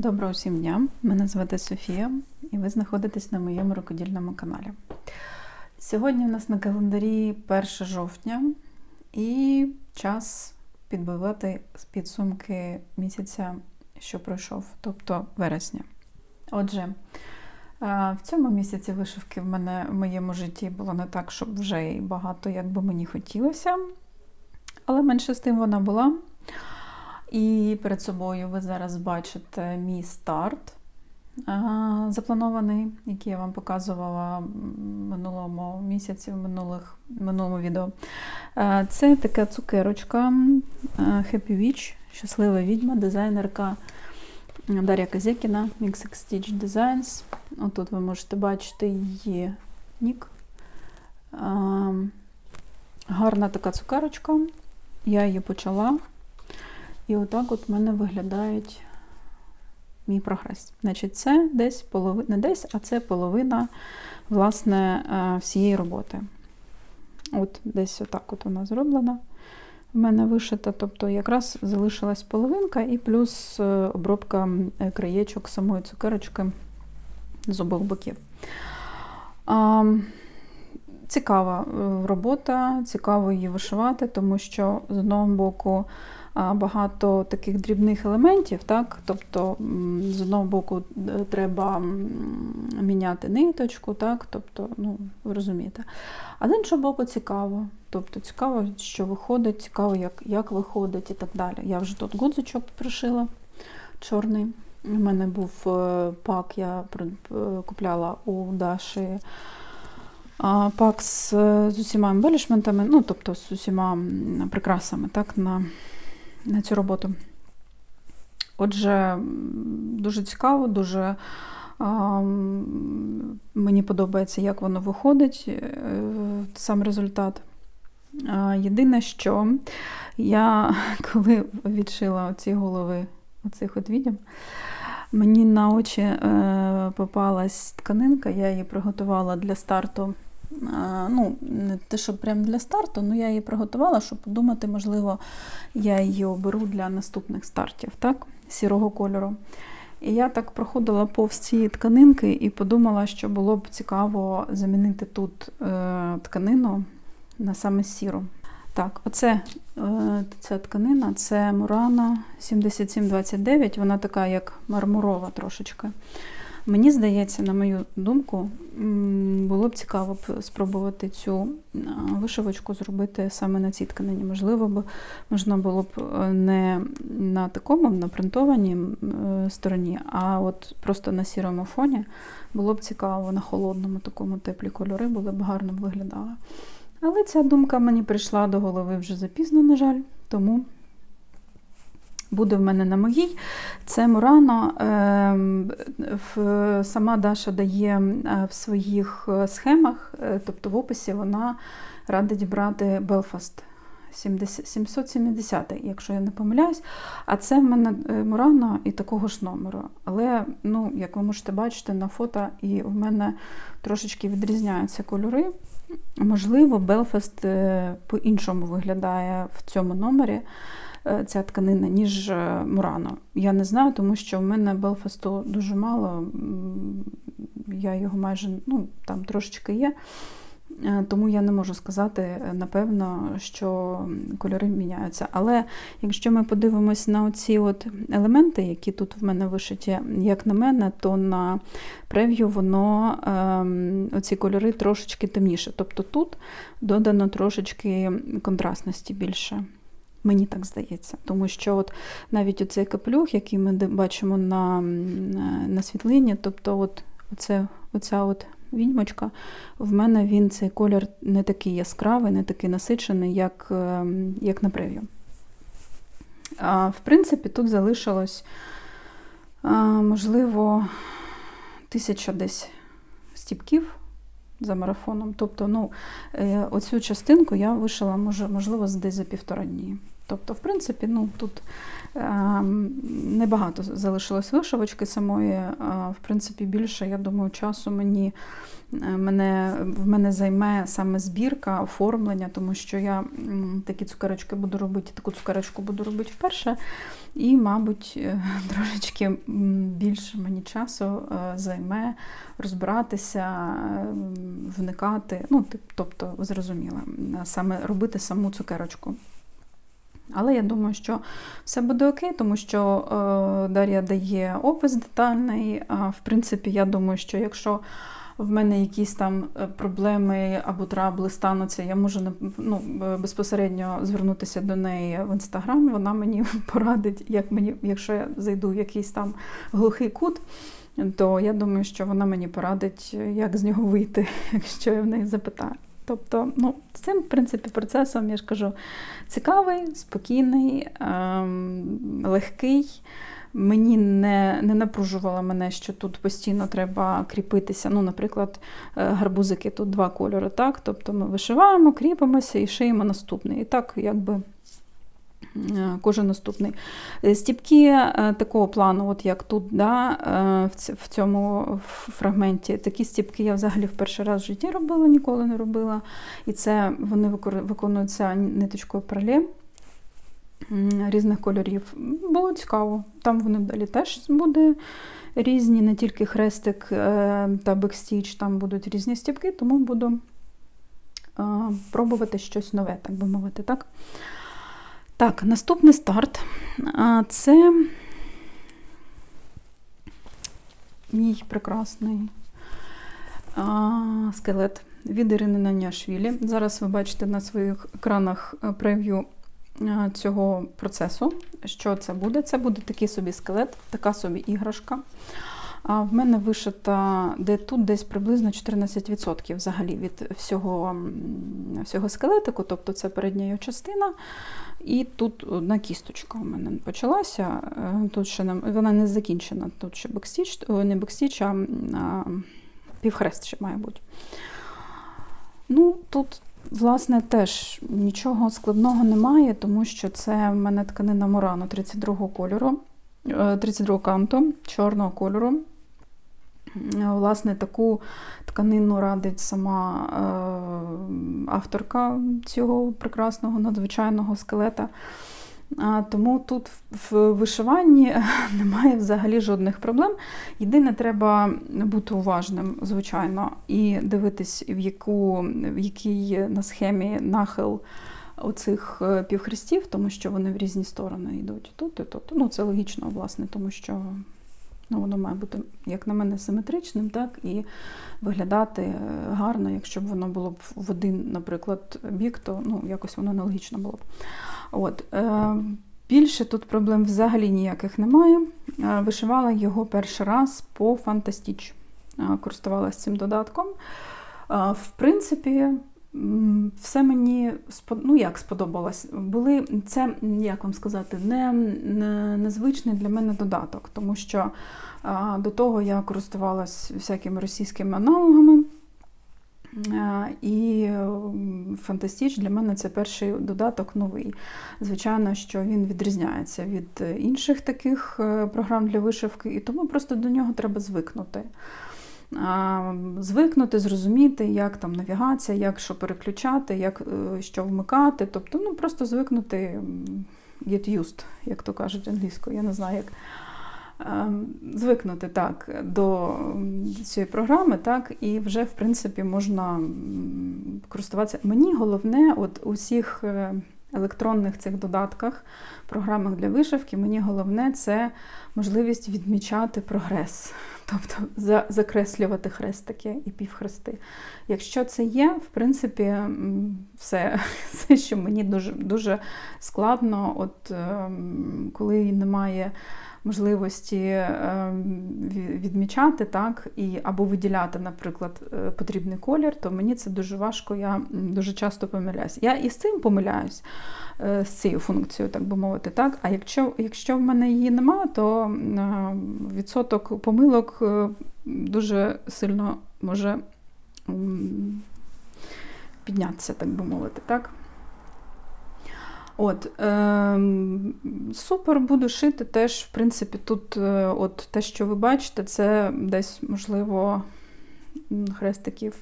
Доброго всім дня! Мене звати Софія, і ви знаходитесь на моєму рукодільному каналі. Сьогодні у нас на календарі 1 жовтня і час підбивати підсумки місяця, що пройшов, тобто вересня. Отже, в цьому місяці вишивки в мене в моєму житті було не так, щоб вже й багато, як би мені хотілося, але менше з тим вона була. І перед собою ви зараз бачите мій старт запланований, який я вам показувала в минулому місяці, в минулих, минулому відео. Це така цукерочка Happy Witch, щаслива відьма, дизайнерка Дар'я Казякіна, Mix Stitch Designs. Отут ви можете бачити її нік. Гарна така цукерочка. Я її почала. І отак от в мене виглядають мій прогрес. Значить, це десь половина, не десь, а це половина власне, е, всієї роботи. От десь отак от вона зроблена. В мене вишита, тобто якраз залишилась половинка, і плюс е, обробка е, краєчок самої цукерочки з обох боків. Цікава робота, цікаво її вишивати, тому що з одного боку багато таких дрібних елементів, так? тобто, з одного боку, е, треба міняти ниточку, так? тобто, ну, ви розумієте. А з іншого боку, цікаво. Тобто цікаво, що виходить, цікаво, як як виходить і так далі. Я вже тут гудзичок пришила чорний. У мене був е, пак, я е, купляла у Даші пак з, з усіма ембелішментами, ну, тобто з усіма прикрасами так, на на цю роботу. Отже, дуже цікаво, дуже мені подобається, як воно виходить, е, сам результат. Єдине, що я коли відшила ці голови оцих от відьом, мені на очі е, попалась тканинка, я її приготувала для старту ну, не те, що прямо для старту, але я її приготувала, щоб подумати, можливо, я її оберу для наступних стартів, так, сірого кольору. І я так проходила повз цієї тканинки і подумала, що було б цікаво замінити тут е, тканину на саме сіру. Так, оце е, ця тканина це Мурана 7729, вона така, як мармурова трошечки. Мені здається, на мою думку, було б цікаво б спробувати цю вишивочку зробити саме на цій тканині. Можливо, б можна було б е, не на такому на принтованій е, стороні, а от просто на сірому фоні було б цікаво, на холодному такому теплі кольори були б гарно виглядали. Але ця думка мені прийшла до голови вже запізно, на жаль, тому буде в мене на моїй. Це Мурано. Ем, сама Даша дає е, в своїх е, схемах, е, тобто в описі вона радить брати Белфаст 770, якщо я не помиляюсь. А це в мене Мурано і такого ж номеру. Але, ну, як ви можете бачити на фото, і в мене трошечки відрізняються кольори. Можливо, Белфаст по-іншому виглядає в цьому номері. Е, ця тканина, ніж е, Мурано. Я не знаю, тому що в мене Белфасту дуже мало, я його майже ну, там трошечки є. Е, тому я не можу сказати, напевно, що кольори міняються. Але якщо ми подивимось на оці от елементи, які тут в мене вишиті, як на мене, то на прев'ю воно ем, оці кольори трошечки темніше. Тобто тут додано трошечки контрастності більше. Мені так здається, тому що от навіть оцей каплюх, який ми бачимо на на світлині, тобто от оце, оця от відьмочка, в мене він цей колір не такий яскравий, не такий насичений, як ем, як на прев'ю. А, В принципі, тут залишилось, а, можливо, тисяча десь стіпків за марафоном. Тобто, ну, е, оцю частинку я вишила, може, можливо, десь за півтора дні. Тобто, в принципі, ну тут ем, небагато залишилось вишивочки самої. В принципі, більше, я думаю, часу мені е, мене, в мене займе саме збірка, оформлення, тому що я такі цукерочки буду робити, таку цукерочку буду робити вперше. І, мабуть, е, трошечки більше мені часу е, займе розбиратися, вникати. Ну, тобто, ви зрозуміли, саме робити саму цукерочку. Але я думаю, що все буде окей, тому що е, Дар'я дає опис детальний. В принципі, я думаю, що якщо в мене якісь там е, проблеми або трабли стануться, я можу ну, безпосередньо звернутися до неї в інстаграм. Вона мені порадить, як мені, якщо я зайду в якийсь там глухий кут, то я думаю, що вона мені порадить, як з нього вийти, якщо я в неї запитаю. Тобто, ну, цим, в принципі, процесом, я ж кажу, цікавий, спокійний, ем, легкий. Мені не, не напружувало мене, що тут постійно треба кріпитися. Ну, наприклад, е, гарбузики тут два кольори, так? Тобто ми вишиваємо, кріпимося і шиємо наступний. І так, якби. Е, Кожен наступний. Е, Стіпки е, такого плану, от як тут, да, в цьому фрагменті, такі стіпки я взагалі в перший раз в житті робила, ніколи не робила. І це вони виконуються ниточкою пралє різних кольорів. Було цікаво. Там вони далі теж буде різні, не тільки хрестик та бекстіч, там будуть різні стіпки, тому буду пробувати щось нове, так би мовити. Так, так наступний старт. Це мій прекрасний скелет від Ірини Наняшвілі. Зараз ви бачите на своїх екранах е, прев'ю е, цього процесу. Що це буде? Це буде такий собі скелет, така собі іграшка. А в мене вишита де тут десь приблизно 14% взагалі від всього, всього скелетику, тобто це передня його частина. І тут одна кісточка у мене почалася. Е, Тут ще не, вона не закінчена. Тут ще бекстіч, не бекстіч, а, а півхрест ще має бути. Ну, тут, власне, теж нічого складного немає, тому що це в мене тканина Мурано 32 кольору, е, 32 канту, чорного кольору. Е, Власне, таку тканину радить сама е, авторка цього прекрасного надзвичайного скелета. Тому тут в вишиванні немає взагалі жодних проблем. Єдине, треба бути уважним, звичайно, і дивитись, в, яку, в який на схемі нахил оцих е, півхрестів, тому що вони в різні сторони йдуть. Тут і тут. Ну, це логічно, власне, тому що ну, воно має бути, як на мене, симетричним, так, і виглядати е, гарно, якщо б воно було б в один, наприклад, бік, то ну, якось воно нелогічно було б. От, е, більше тут проблем взагалі ніяких немає. Е, вишивала його перший раз по Фантастіч. Користувалася цим додатком. В принципі, все мені ну, як сподобалось. Були це, як вам сказати, не, не незвичний для мене додаток, тому що е, до того я користувалась всякими російськими аналогами. І Фантастіч для мене це перший додаток новий. Звичайно, що він відрізняється від інших таких е, програм для вишивки, і тому просто до нього треба звикнути. Звикнути, зрозуміти, як там навігація, як що переключати, як е, що вмикати. Тобто, ну просто звикнути, get used, як то кажуть англійською, я не знаю як. Ем, Звикнути так до цієї програми, так, і вже, в принципі, можна користуватися. Мені головне, от у всіх е, електронних цих додатках, програмах для вишивки, мені головне це можливість відмічати прогрес, тобто за- закреслювати хрестики і півхрести. Якщо це є, в принципі, все, все що мені дуже, дуже складно, от ем, коли немає можливості ем, відмічати так, і, або виділяти, наприклад, е, потрібний колір, то мені це дуже важко, я дуже часто помиляюсь. Я і з цим помиляюсь, е, з цією функцією, так би мовити. Так? А якщо, якщо в мене її нема, то е, відсоток помилок дуже сильно може піднятися, так би мовити. Так? От, е, супер буду шити теж, в принципі, тут е, от те, що ви бачите, це десь, можливо, хрестиків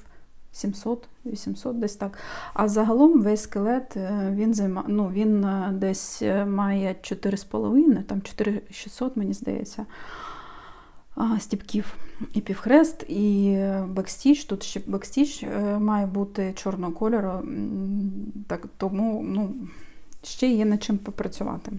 700-800, десь так. А загалом весь скелет е, він, займа, ну, він е, десь має 4,5, там 4600, мені здається, стіпків. І півхрест, і бекстіч. Тут ще бекстіч має бути чорного кольору, так, тому ну, ще є над чим попрацювати.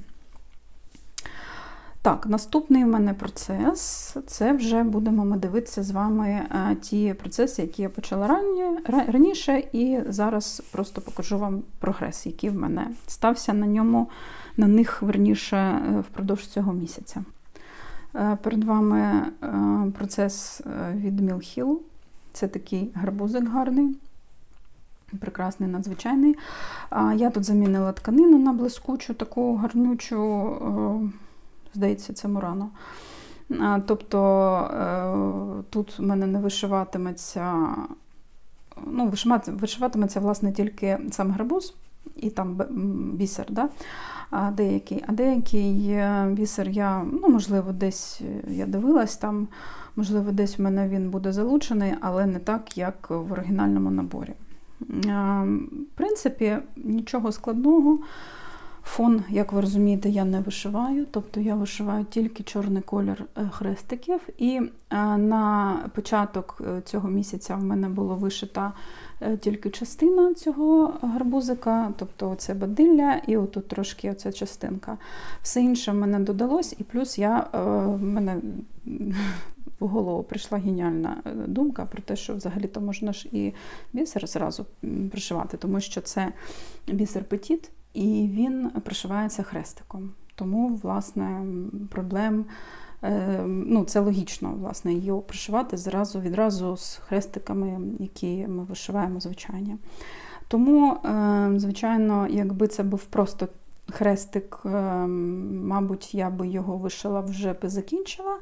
Так, наступний в мене процес це вже будемо ми дивитися з вами е, ті процеси, які я почала рані, раніше, і зараз просто покажу вам прогрес, який в мене стався на ньому, на них верніше е, впродовж цього місяця. Е, Перед вами процес від Hill. Це такий гарбузик гарний, прекрасний, надзвичайний. Я тут замінила тканину на блискучу, таку гарнючу, е, здається, це Мурано. Тобто е, тут в мене не вишиватиметься, ну, вишиватиметься, власне, тільки сам гарбуз і там бісер, да? а деякий. А деякий е, бісер я, ну, можливо, десь я дивилась там, можливо, десь в мене він буде залучений, але не так, як в оригінальному наборі. Е, В принципі, нічого складного. Фон, як ви розумієте, я не вишиваю, тобто я вишиваю тільки чорний колір е, хрестиків. І е, на початок цього місяця в мене було вишита тільки частина цього гарбузика, тобто оце бадилля, і отут трошки оця частинка. Все інше в мене додалось, і плюс я е, в мене в голову прийшла геніальна е, думка про те, що взагалі-то можна ж і бісер зразу пришивати, тому що це бісер петіт, і він пришивається хрестиком. Тому, власне, проблем. Е, Ну, це логічно, власне, його пришивати зразу відразу з хрестиками, які ми вишиваємо звичайні. Тому, е, звичайно, якби це був просто хрестик, е, мабуть, я би його вишила вже би закінчила,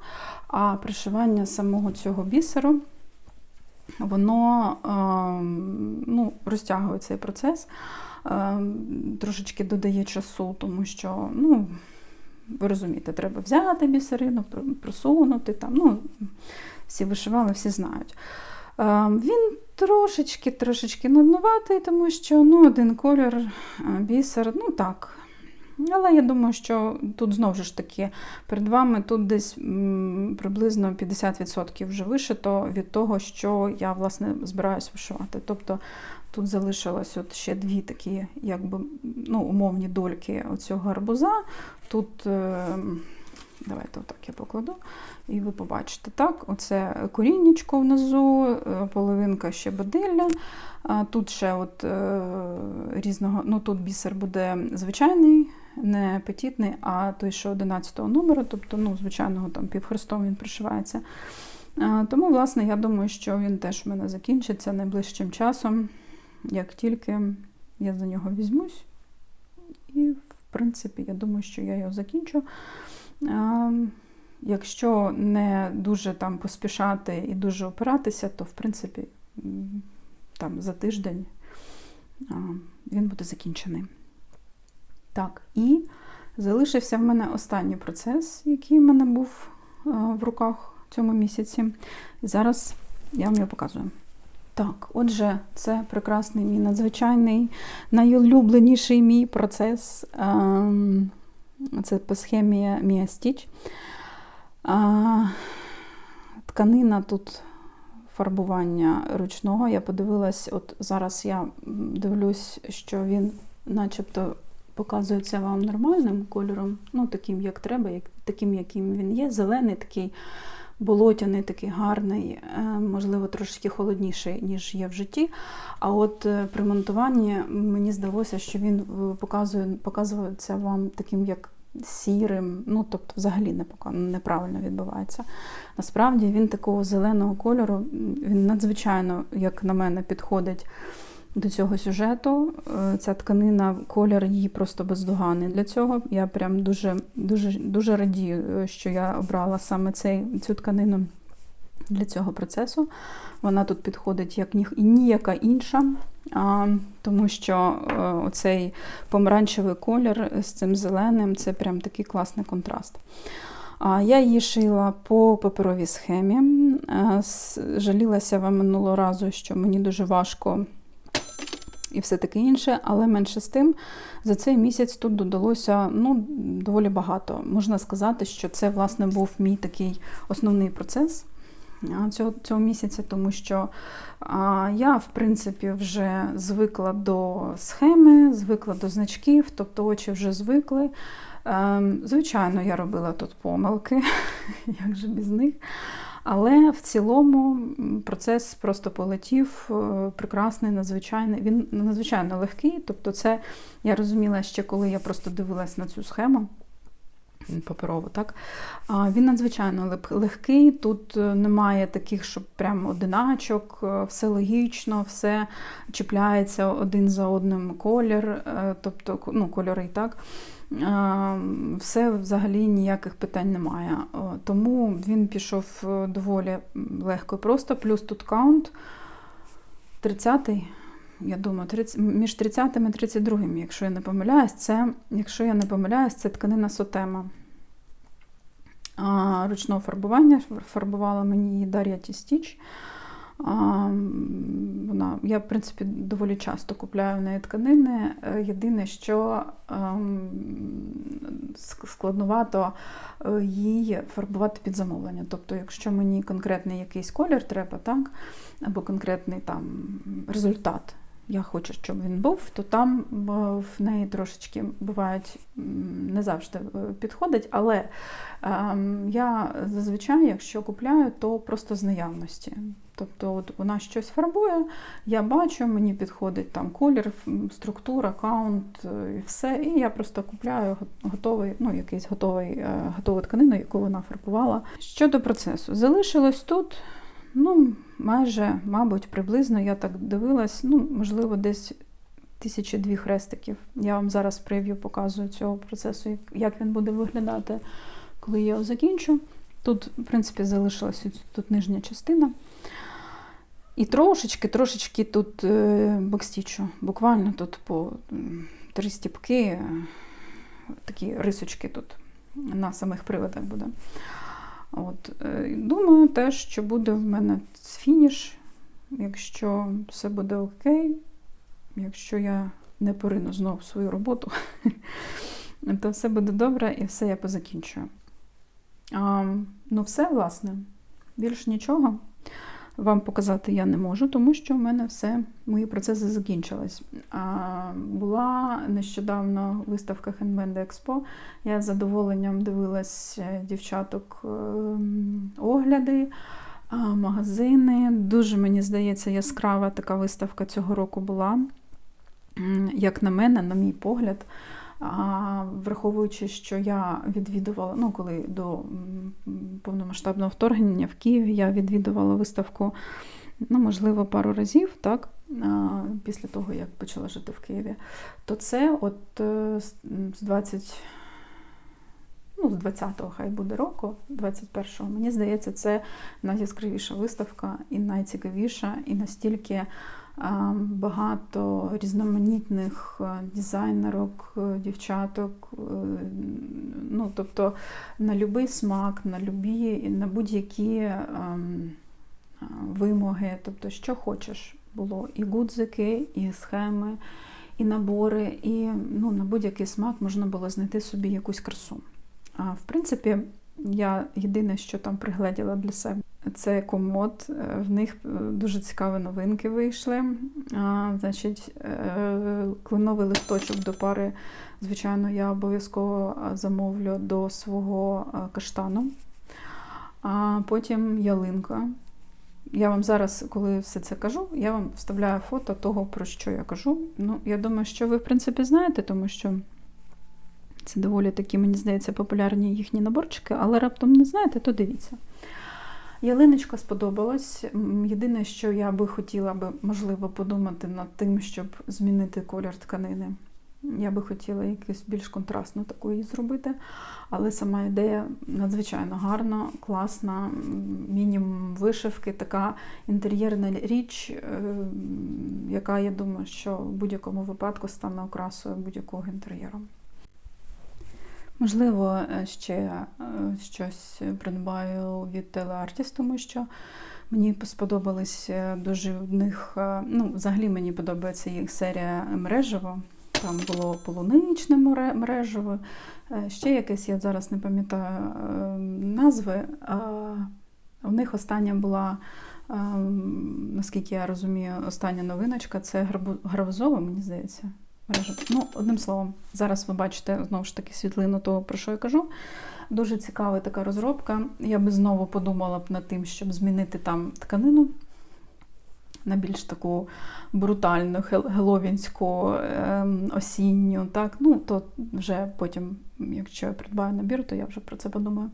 а пришивання самого цього бісеру, воно ну, розтягує цей процес, трошечки додає часу, тому що, ну, ви розумієте, треба взяти бісерину, просунути там. Ну, всі вишивали, всі знають. Е, Він трошечки трошечки нуднуватий, тому що ну, один колір, е, бісер, ну так. Але я думаю, що тут знову ж таки перед вами тут десь приблизно 50% вже вишито від того, що я власне збираюсь вишивати. Тобто тут залишилось от ще дві такі, якби ну, умовні дольки оцього гарбуза. Тут, е, давайте отак я покладу, і ви побачите так: оце коріннячко внизу, е, половинка ще бадилля. Тут ще от е, різного, ну тут бісер буде звичайний, не петітний, а той, що 11 номеру, тобто, ну, звичайного там півхрестом він пришивається. Тому, власне, я думаю, що він теж в мене закінчиться найближчим часом, як тільки я за нього візьмусь. І, в принципі, я думаю, що я його закінчу. Якщо не дуже там поспішати і дуже опиратися, то в принципі там за тиждень він буде закінчений. Так, і залишився в мене останній процес, який в мене був в руках в цьому місяці. І зараз я вам його показую. Так, отже, це прекрасний мій надзвичайний, найулюбленіший мій процес. ем, Це по схемі Stitch. А, Тканина тут фарбування ручного. Я подивилась, от зараз я дивлюсь, що він начебто показується вам нормальним кольором, ну таким, як треба, як, таким, яким він є. Зелений такий болотяний, такий гарний, е, можливо, трошки холодніший, ніж є в житті. А от е, при монтуванні мені здалося, що він е, показує, показується вам таким як сірим, ну тобто взагалі не пока- неправильно відбувається. Насправді він такого зеленого кольору, він надзвичайно, як на мене, підходить до цього сюжету. Е, Ця тканина, колір її просто бездоганний для цього. Я прям дуже, дуже, дуже радію, е, що я обрала саме цей, цю тканину для цього процесу. Вона тут підходить як ніяка інша, а, тому що е, оцей помаранчевий колір з цим зеленим це прям такий класний контраст. А, Я її шила по паперовій схемі. Жалілася вам минулого разу, що мені дуже важко і все таке інше, але менше з тим, за цей місяць тут додалося ну, доволі багато. Можна сказати, що це власне був мій такий основний процес цього, цього місяця, тому що а, я, в принципі, вже звикла до схеми, звикла до значків, тобто очі вже звикли. Ем, Звичайно, я робила тут помилки, як же без них. Але в цілому процес просто полетів е, прекрасний, надзвичайний. Він надзвичайно легкий. Тобто, це я розуміла ще, коли я просто дивилась на цю схему м, паперову, так? Він надзвичайно легкий. Тут е, немає таких, щоб прямо одиначок, е, все логічно, все чіпляється один за одним колір, тобто ну, кольори, так. Все взагалі ніяких питань немає. Тому він пішов е, доволі легко і просто. Плюс тут каунт 30-й, я думаю, 30, між 30 і 32, якщо я не помиляюсь, це, якщо я не помиляюсь, це тканина сотема. Ручного фарбування фарбувала мені Дар'я Тістіч. А, вона, я, в принципі, доволі часто купляю в неї тканини. Е, Єдине, що ем, ск- складновато е, її фарбувати під замовлення. Тобто, якщо мені конкретний якийсь колір треба, так, або конкретний там результат. Я хочу, щоб він був, то там е, в неї трошечки бувають не завжди е, підходить, але ем, я зазвичай, якщо купляю, то просто з наявності. Тобто от вона щось фарбує, я бачу, мені підходить там колір, структура, каунт е, і все. І я просто купляю готовий, ну, якийсь готовий, готову тканину, яку вона фарбувала. Щодо процесу, залишилось тут. Ну, майже, мабуть, приблизно я так дивилась, ну, можливо, десь тисячі дві хрестиків. Я вам зараз прев'ю показую цього процесу, як- він буде виглядати, коли я його закінчу. Тут, в принципі, залишилась ось тут нижня частина. І трошечки, трошечки тут е, бокстічу. Буквально тут по три стіпки, такі рисочки тут на самих приводах буде. От, е, думаю теж, що буде в мене фініш, якщо все буде окей, якщо я не порину знову свою роботу, то все буде добре і все я позакінчую. А, ну, все, власне, більш нічого вам показати я не можу, тому що в мене все, мої процеси закінчились. А, була нещодавно виставка Handmade Expo. Я з задоволенням дивилась е, дівчаток ем, огляди, магазини. Дуже, мені здається, яскрава така виставка цього року була. Як на мене, на мій погляд, а, враховуючи, що я відвідувала, ну коли до повномасштабного вторгнення в Києві я відвідувала виставку, ну, можливо, пару разів, так, після того, як почала жити в Києві, то це от е, з з 20, ну, з 20-го хай буде року, 21-го, мені здається, це найяскравіша виставка і найцікавіша, і настільки багато різноманітних е, дизайнерок, е, дівчаток. е, Ну, тобто на будь-який смак, на любі, на будь-які ем, вимоги, тобто, що хочеш було. І гудзики, і схеми, і набори, і ну, на будь-який смак можна було знайти собі якусь красу. А в принципі, я єдине, що там пригледіла для себе, це комод. Е, В них е, дуже цікаві новинки вийшли. А, значить, е, клиновий листочок до пари, звичайно, я обов'язково замовлю до свого каштану. А потім ялинка. Я вам зараз, коли все це кажу, я вам вставляю фото того, про що я кажу. Ну, я думаю, що ви, в принципі, знаєте, тому що це доволі такі, мені здається, популярні їхні наборчики, але раптом не знаєте, то дивіться. Ялиночка сподобалась. Єдине, що я би хотіла би, можливо, подумати над тим, щоб змінити колір тканини. Я би хотіла якусь більш контрастну таку її зробити. Але сама ідея надзвичайно гарна, класна, мінімум вишивки, така інтер'єрна річ, е, яка, я думаю, що в будь-якому випадку стане окрасою будь-якого інтер'єру. Можливо, е, ще е, щось придбаю від Телеартіс, тому що мені сподобались е, дуже в них. Ну, взагалі мені подобається їх серія мережево. Там було полуничне мережево, ще якесь, я зараз не пам'ятаю назви. У них остання була, наскільки я розумію, остання новиночка це Гарбу- гарбузова, мені здається. Мережа. Ну, одним словом, зараз ви бачите знову ж таки світлину того, про що я кажу. Дуже цікава така розробка. Я би знову подумала б над тим, щоб змінити там тканину на більш таку брутальну, геловінську, ем, осінню. Так? Ну, то вже потім, якщо я придбаю набір, то я вже про це подумаю.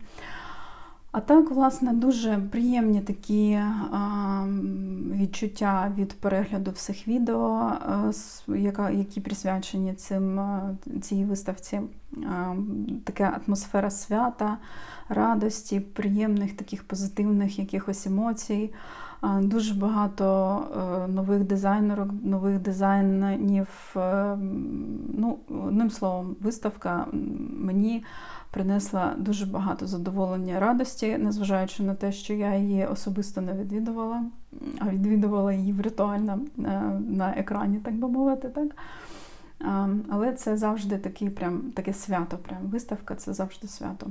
А так, власне, дуже приємні такі а, відчуття від перегляду всіх відео, а, яка, які присвячені цим, цій виставці. Така атмосфера свята, радості, приємних таких позитивних якихось емоцій. Дуже багато е, нових дизайнерок, нових дизайнів. е, Ну, одним словом, виставка мені принесла дуже багато задоволення радості, незважаючи на те, що я її особисто не відвідувала, а відвідувала її віртуально е, на екрані, так би мовити. Так? Але це завжди такий, прям, таке свято. Прям. Виставка це завжди свято.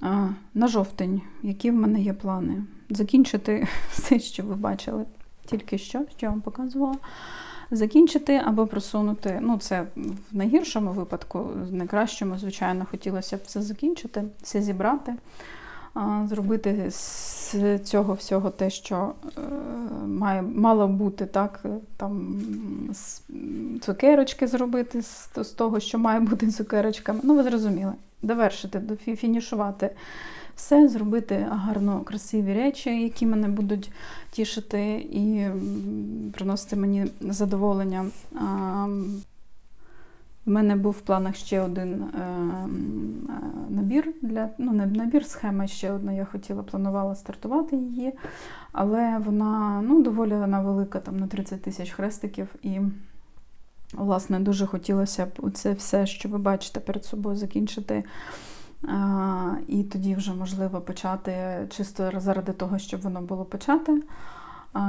А, на жовтень, які в мене є плани? Закінчити все, що ви бачили тільки що, що я вам показувала. Закінчити або просунути. Ну, це в найгіршому випадку, в найкращому, звичайно, хотілося б все закінчити, все зібрати, зробити з цього всього те, що е, має, мало бути, так, там цукерочки зробити з, з того, що має бути цукерочками. Ну, ви зрозуміли, довершити, фінішувати все, зробити гарно красиві речі, які мене будуть тішити і приносити мені задоволення. В мене був в планах ще один е, набір для ну, не набір, схема ще одна. Я хотіла, планувала стартувати її, але вона ну, доволі вона велика, там на 30 тисяч хрестиків. І, власне, дуже хотілося б це все, що ви бачите перед собою, закінчити. А, і тоді вже можливо почати чисто заради того, щоб воно було почати,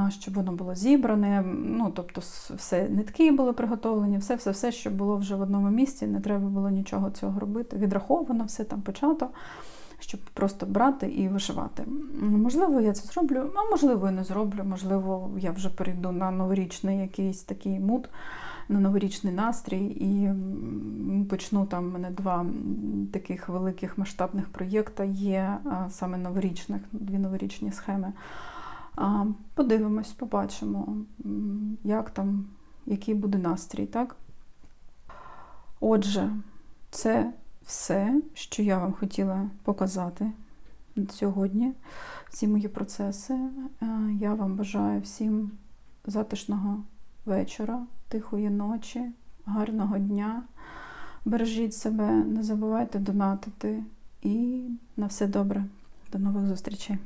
щоб воно було зібране. Ну, тобто, все нитки були приготовлені, все, все, все, щоб було вже в одному місці, не треба було нічого цього робити. Відраховано, все там почато, щоб просто брати і вишивати. Можливо, я це зроблю, а можливо, і не зроблю. Можливо, я вже перейду на новорічний якийсь такий мут на новорічний настрій і почну там. У мене два таких великих масштабних проєкта є саме новорічних, дві новорічні схеми. Подивимось, побачимо, як там, який буде настрій, так? Отже, це все, що я вам хотіла показати сьогодні, всі мої процеси. Е, Я вам бажаю всім затишного вечора, тихої ночі, гарного дня. Бережіть себе, не забувайте донатити і на все добре. До нових зустрічей.